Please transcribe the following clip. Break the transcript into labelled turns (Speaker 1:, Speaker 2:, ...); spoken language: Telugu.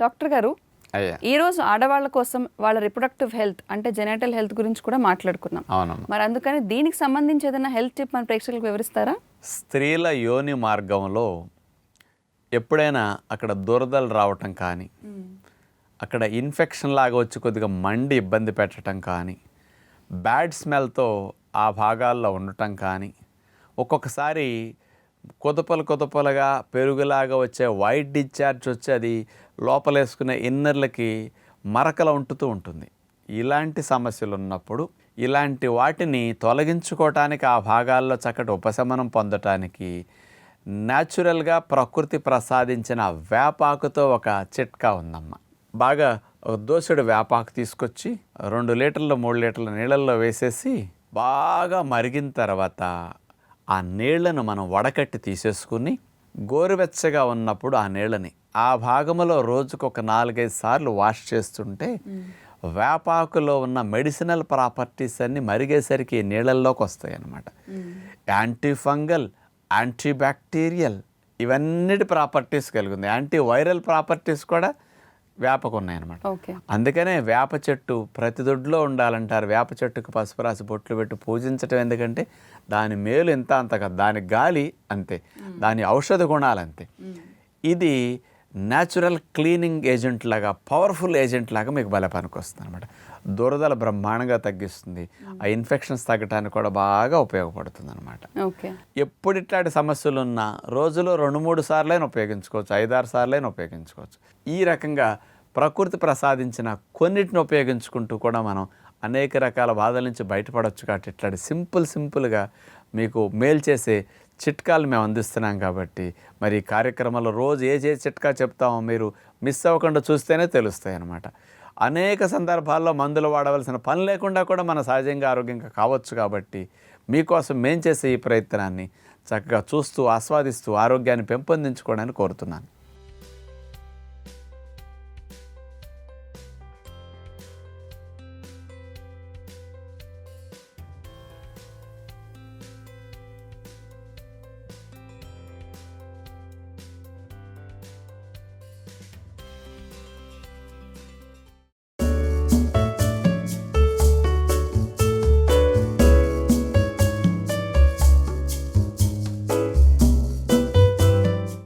Speaker 1: డాక్టర్ గారు ఈ రోజు ఆడవాళ్ళ కోసం వాళ్ళ రిప్రొడక్టివ్ హెల్త్ అంటే జెనటల్ హెల్త్ గురించి కూడా మాట్లాడుకున్నాం మరి అందుకని దీనికి సంబంధించి ఏదైనా హెల్త్ టిప్ మన ప్రేక్షకులకు వివరిస్తారా?
Speaker 2: స్త్రీల యోని మార్గంలో ఎప్పుడైనా అక్కడ దురదలు రావటం కానీ అక్కడ ఇన్ఫెక్షన్ లాగా వచ్చి కొద్దిగా మండి ఇబ్బంది పెట్టడం కానీ బ్యాడ్ స్మెల్తో ఆ భాగాల్లో ఉండటం కానీ ఒక్కొక్కసారి కుదపలు కుదపలుగా పెరుగులాగా వచ్చే వైట్ డిశ్చార్జ్ వచ్చి అది లోపలేసుకునే ఇన్నర్లకి మరకలు ఉంటుతూ ఉంటుంది. ఇలాంటి సమస్యలు ఉన్నప్పుడు ఇలాంటి వాటిని తొలగించుకోవటానికి ఆ భాగాల్లో చక్కటి ఉపశమనం పొందటానికి న్యాచురల్గా ప్రకృతి ప్రసాదించిన వేపాకుతో ఒక చిట్కా ఉందమ్మ. బాగా ఒక దోసెడు వేపాకు తీసుకొచ్చి రెండు లీటర్లు మూడు లీటర్ల నీళ్ళల్లో వేసేసి బాగా మరిగిన తర్వాత ఆ నీళ్ళను మనం వడకట్టి తీసేసుకుని గోరువెచ్చగా ఉన్నప్పుడు ఆ నీళ్ళని ఆ భాగంలో రోజుకు ఒక నాలుగైదు సార్లు వాష్ చేస్తుంటే వేపాకులో ఉన్న మెడిసినల్ ప్రాపర్టీస్ అన్నీ మరిగేసరికి నీళ్ళల్లోకి వస్తాయి అన్నమాట యాంటీ ఫంగల్ యాంటీ బ్యాక్టీరియల్ ఇవన్నిటి ప్రాపర్టీస్ కలిగి ఉంది. యాంటీ వైరల్ ప్రాపర్టీస్ కూడా వేపకు ఉన్నాయన్నమాట
Speaker 1: ఓకే.
Speaker 2: అందుకనే వేప చెట్టు ప్రతి దొడ్లో ఉండాలంటారు. వేప చెట్టుకు పసుపు రాసి బొట్లు పెట్టి పూజించటం ఎందుకంటే దాని మేలు ఎంత అంత కాదు దాని గాలి అంతే. దాని ఔషధ గుణాలు అంతే ఇది న్యాచురల్ క్లీనింగ్ ఏజెంట్ లాగా పవర్ఫుల్ ఏజెంట్ లాగా మీకు భలే పనికొస్తుంది అనమాట దురదలు బ్రహ్మాండంగా తగ్గిస్తుంది. ఆ ఇన్ఫెక్షన్స్ తగ్గడానికి కూడా బాగా ఉపయోగపడుతుంది అనమాట
Speaker 1: ఓకే.
Speaker 2: ఎప్పుడు ఇట్లాంటి సమస్యలు ఉన్నా రోజులో రెండు మూడు సార్లైనా ఉపయోగించుకోవచ్చు ఐదారు సార్లైనా ఉపయోగించుకోవచ్చు. ఈ రకంగా ప్రకృతి ప్రసాదించిన కొన్నిటిని ఉపయోగించుకుంటూ కూడా మనం అనేక రకాల బాధల నుంచి బయటపడవచ్చు కాబట్టి ఇట్లాంటి సింపుల్ సింపుల్గా మీకు మేలు చేసే చిట్కాలు మేము అందిస్తున్నాం కాబట్టి మరి కార్యక్రమాల్లో రోజు ఏ ఏ చిట్కా చెప్తామో మీరు మిస్ అవ్వకుండా చూస్తేనే తెలుస్తాయి అన్నమాట. అనేక సందర్భాల్లో మందులు వాడవలసిన పని లేకుండా కూడా మన సహజంగా ఆరోగ్యంగా కావచ్చు కాబట్టి మీకోసం మేం చేసే ఈ ప్రయత్నాన్ని చక్కగా చూస్తూ ఆస్వాదిస్తూ ఆరోగ్యాన్ని పెంపొందించుకోవడానికి కోరుతున్నాను.